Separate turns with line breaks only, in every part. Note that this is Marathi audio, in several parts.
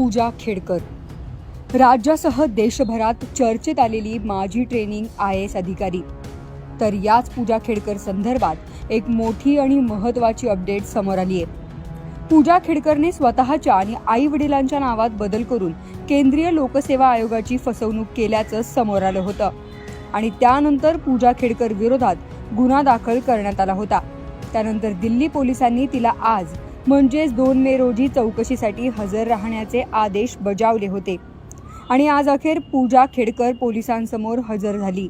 पूजा खेडकर. राज्यासह देशभरात चर्चेत आलेली माजी ट्रेनिंग आय एस अधिकारी. तर याच पूजा खेडकर संदर्भात एक मोठी आणि महत्त्वाची अपडेट समोर आली आहे. पूजा खेडकरने स्वतःच्या आणि आई वडिलांच्या नावात बदल करून केंद्रीय लोकसेवा आयोगाची फसवणूक केल्याचं समोर आलं होतं. आणि त्यानंतर पूजा खेडकर विरोधात गुन्हा दाखल करण्यात आला होता. त्यानंतर दिल्ली पोलिसांनी तिला आज म्हणजेच दोन मे रोजी चौकशीसाठी हजर राहण्याचे आदेश बजावले होते. आणि आज अखेर पूजा खेडकर पोलिसांसमोर हजर झाली.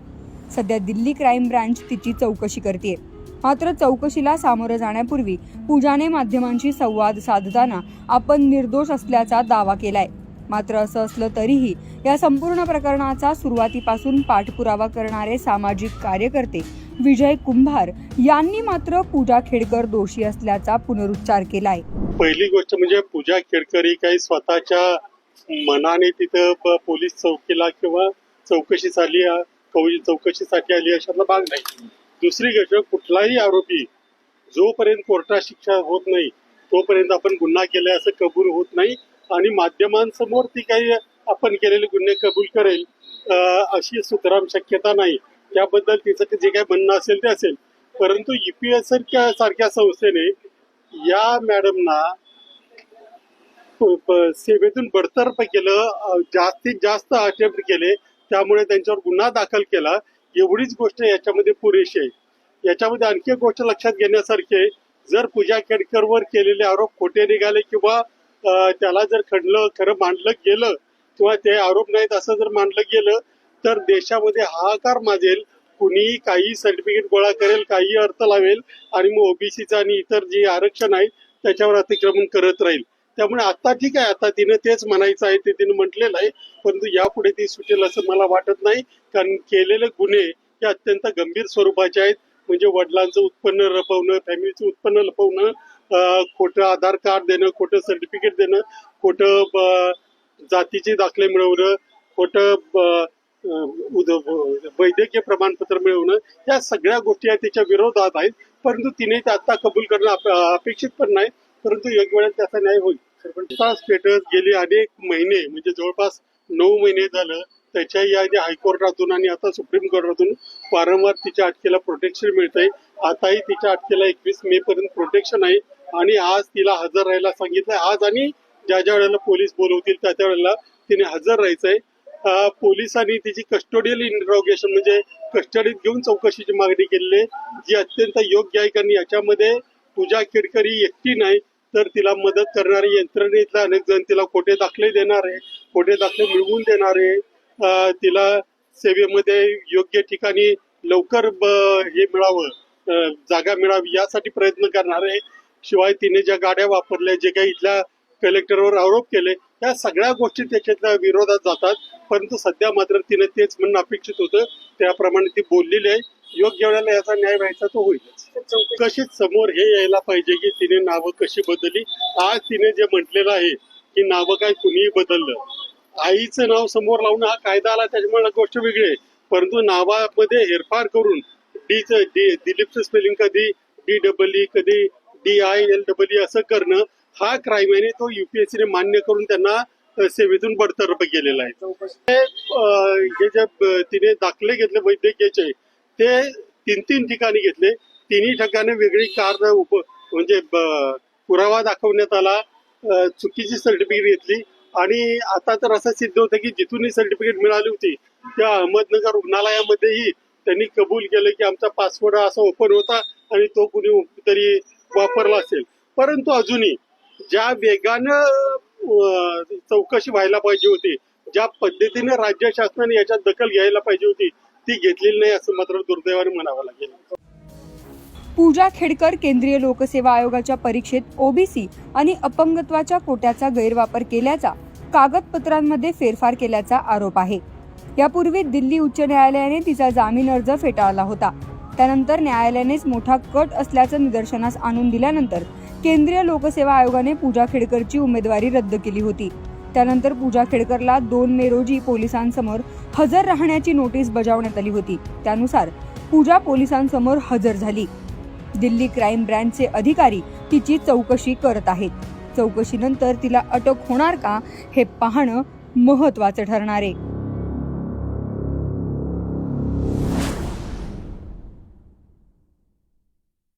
सध्या दिल्ली क्राईम ब्रँच तिची चौकशी करते मात्र चौकशीला सामोरं जाण्यापूर्वी पूजाने माध्यमांशी संवाद साधताना आपण निर्दोष असल्याचा दावा केलाय. मात्र असं असलं तरीही या संपूर्ण प्रकरणाचा सुरुवातीपासून पाठपुरावा करणारे सामाजिक कार्यकर्ते विजय कुंभार यांनी मात्र पूजा खेडकर दोषी असल्याचा पुनरुच्चार केलाय.
पहिली गोष्ट म्हणजे पूजा खेडकर ही काही स्वतःच्या मनाने तिथं पोलीस चौकीला किंवा चौकशीसाठी आ- चौकशीसाठी आली अशातला भाग नाही. दुसरी गोष्ट कुठलाही आरोपी जोपर्यंत कोर्टात शिक्षा होत नाही तोपर्यंत आपण गुन्हा केलाय असं कबूल होत नाही. आणि माध्यमांसमोर ती काही आपण केलेले गुन्हे कबूल करेल अशी सुतराम शक्यता नाही. त्याबद्दल तिचं जे काही म्हणणं असेल ते असेल. परंतु ईपीएस सारख्या संस्थेने या मॅडमना सेवेतून बडतर्फ केलं जास्तीत जास्त अटेम्प्ट केले त्यामुळे त्यांच्यावर गुन्हा दाखल केला. एवढीच गोष्ट याच्यामध्ये पुरेशी आहे. याच्यामध्ये आणखी एक गोष्ट लक्षात घेण्यासारखी आहे. जर पूजा केडकरवर केलेले आरोप खोटे निघाले किंवा त्याला जर खडलं खरं मांडलं गेलं किंवा ते आरोप नाहीत असं जर मांडलं गेलं तर देशामध्ये हाहाकार माजेल. कुणी काही सर्टिफिकेट गोळा करेल काही अर्थ लावेल आणि मग ओबीसीचं आणि इतर जे आरक्षण आहे त्याच्यावर अतिक्रमण करत राहील. त्यामुळे आता ठीक आहे आता तिनं तेच म्हणायचं आहे ते तिनं म्हटलेलं आहे परंतु यापुढे ती सुटेल असं मला वाटत नाही. कारण केलेले गुन्हे हे अत्यंत गंभीर स्वरूपाचे आहेत. म्हणजे वडिलांचं उत्पन्न लपवणं फॅमिलीचं उत्पन्न लपवणं खोटं आधार कार्ड देणं खोटं सर्टिफिकेट देणं खोटं जातीचे दाखले मिळवणं खोटं वैद्यकीय प्रमाणपत्र मिळवणं या सगळ्या गोष्टी आहेत त्याच्या विरोधात आहेत. परंतु तिने ते आता कबूल करणं अप- अपेक्षित पण नाही परंतु योग्य वेळेत त्याचा न्याय होईल. स्टेटस गेली अनेक महिने म्हणजे जवळपास नऊ महिने झालं त्याच्या या आधी हायकोर्टातून आणि आता सुप्रीम कोर्टातून वारंवार तिच्या अटकेला प्रोटेक्शन मिळतंय. आताही तिच्या अटकेला एकवीस मे पर्यंत प्रोटेक्शन आहे. आणि आज तिला हजर राहायला सांगितलंय. आज आणि ज्या ज्या वेळेला पोलीस बोलवतील त्या त्या वेळेला तिने हजर राहायचंय. पोलिसांनी तिची कस्टोडियल इंट्रॉगेशन म्हणजे कस्टडीत घेऊन चौकशीची मागणी केलेली आहे. जी अत्यंत योग्य आहे कारण याच्यामध्ये पूजा केडकरी एकटी नाही तर तिला मदत करणारी यंत्रणेतल्या अनेक जण तिला खोटे दाखले देणार आहे. खोटे दाखले मिळवून देणार आहे. तिला सेवेमध्ये योग्य ठिकाणी लवकर ब- हे मिळावं जागा मिळावी यासाठी प्रयत्न करणार आहे. शिवाय तिने ज्या गाड्या वापरल्या जे काही इथल्या कलेक्टरवर आरोप केले या सगळ्या गोष्टी त्याच्यातल्या विरोधात जातात. परंतु सध्या मात्र तिने तेच म्हणणं अपेक्षित होतं. त्याप्रमाणे ती बोललेली आहे. योग्य वेळेला याचा न्याय व्हायचा तो होईल चौकशीत समोर हे यायला पाहिजे की तिने नावं कशी बदलली? आज तिने जे म्हटलेलं आहे की नावं काय कुणीही बदललं. आईचं नाव समोर लावणं हा कायदा आला त्याच्यामुळे गोष्ट वेगळी आहे. परंतु नावामध्ये हेरफार करून डीचं डी दिलीपचं स्पेलिंग कधी? डी डबल ई e कधी? डी आय एल डब्ल्यू असं करणं हा क्राईम आहे आणि तो युपीएससीने मान्य करून त्यांना सेवेतून बडतर्फ केलेला आहे. हे, जे तिने दाखले घेतले वैद्यकीयचे ते तीन तीन ठिकाणी घेतले. तिन्ही ठिकाणी वेगळी कारण उप म्हणजे पुरावा दाखवण्यात आला चुकीची सर्टिफिकेट घेतली. आणि आता तर असं सिद्ध होतं की जिथून ही सर्टिफिकेट मिळाली होती त्या अहमदनगर रुग्णालयामध्येही त्यांनी कबूल केलं की आमचा पासवर्ड असा ओपन होता आणि तो कुणी तरी वापरला असेल. परंतु अजूनही ज्या वेगानं चौकशी व्हायला पाहिजे होती ज्या पद्धतीने राज्य शासनाने याच्यात दखल घ्यायला पाहिजे होती ती घेतलेली नाही असं मात्र दुर्दैवाने म्हणावं लागेल.
पूजा खेडकर केंद्रीय लोकसेवा आयोगाच्या परीक्षेत ओबीसी आणि अपंगत्वाच्या कोट्याचा गैरवापर केल्याचा कागदपत्रांमध्ये फेरफार केल्याचा आरोप आहे. यापूर्वी दिल्ली उच्च न्यायालयाने तिचा जामीन अर्ज फेटाळला होता. त्यानंतर न्यायालयानेच मोठा कट असल्याचं निदर्शनास आणून दिल्यानंतर केंद्रीय लोकसेवा आयोगाने पूजा खेडकरची उमेदवारी रद्द केली होती. त्यानंतर पूजा खेडकरला दोन मे रोजी पोलिसांसमोर हजर राहण्याची नोटीस बजावण्यात आली होती. त्यानुसार पूजा पोलिसांसमोर हजर झाली. दिल्ली क्राईम ब्रँचचे अधिकारी तिची चौकशी करत आहेत. चौकशीनंतर तिला अटक होणार का हे पाहणं महत्त्वाचं ठरणार आहे.